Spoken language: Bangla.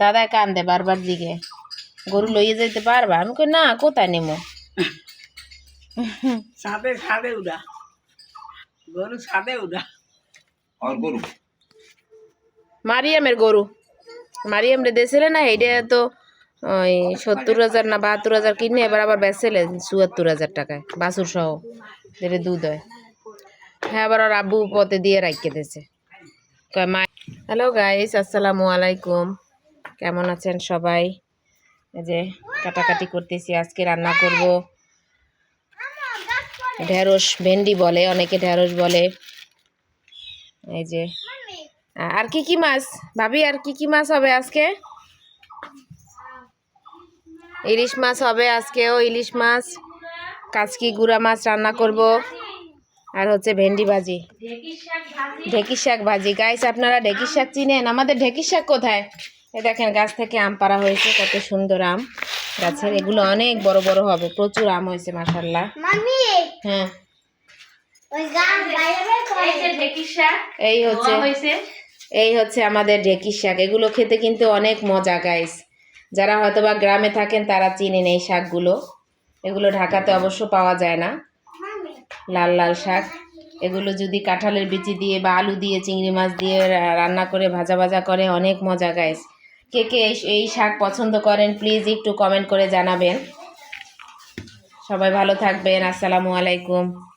দাদা কান্দে বারবার দিকে। গরু লইয়ে যেতে পারবা? আমি কই না কোথায় নেমো? ছাদে ছাদে উড়া। গরু ছাদে উড়া। আর গরু? মারিয়ামের গরু। মারিয়াম রে দেছিলে না এইটা তো ওই সত্তর হাজার না বাহাত্তর হাজার কিনে এবার আবার বেচেলেন চুয়াত্তর হাজার টাকায়। বাছুর সহ যেটা দুধ হয়। হ্যাঁ আবার ওর আব্বু পথে দিয়ে রাখিয়ে দিয়েছে। হ্যালো গাইস আসসালামু আলাইকুম কেমন আছেন সবাই যে কাটাকাটি করতেছি, আজকে রান্না করব। ঢেঁড়স ভেন্ডি বলে, অনেকে ঢেঁড়স বলে। এই যে। আর কি কি মাছ? ভাবি, আর কি কি মাছ হবে আজকে? ইলিশ মাছ হবে আজকেও, ইলিশ মাছ। কাচকি গুড়া মাছ রান্না করব। আর হচ্ছে ভেন্ডি ভাজি। ঢেঁকির শাক ভাজি। গাইস আপনারা ঢেঁকির শাক চিনেন? আমাদের ঢেঁকির শাক কোথায়? এ দেখেন গাছ থেকে আম পাড়া হয়েছে কত সুন্দর আম। গাছের এগুলো অনেক বড় বড় হবে প্রচুর আম হয়েছে মাসাল্লাহ হ্যাঁ। এই হচ্ছে এই হচ্ছে আমাদের ঢেঁকির শাক। এগুলো খেতে কিন্তু অনেক মজা গাইস যারা হয়তোবা গ্রামে থাকেন তারা চিনেন এই শাকগুলো। এগুলো ঢাকাতে অবশ্য পাওয়া যায় না। লাল লাল শাক। এগুলো যদি কাঁঠালের বিচি দিয়ে বা আলু দিয়ে, চিংড়ি মাছ দিয়ে রান্না করে ভাজা ভাজা করে, অনেক মজা গাইস কে কে এই- এই শাক পছন্দ করেন প্লিজ একটু কমেন্ট করে জানাবেন। সবাই ভালো থাকবেন, আসসালামু আলাইকুম।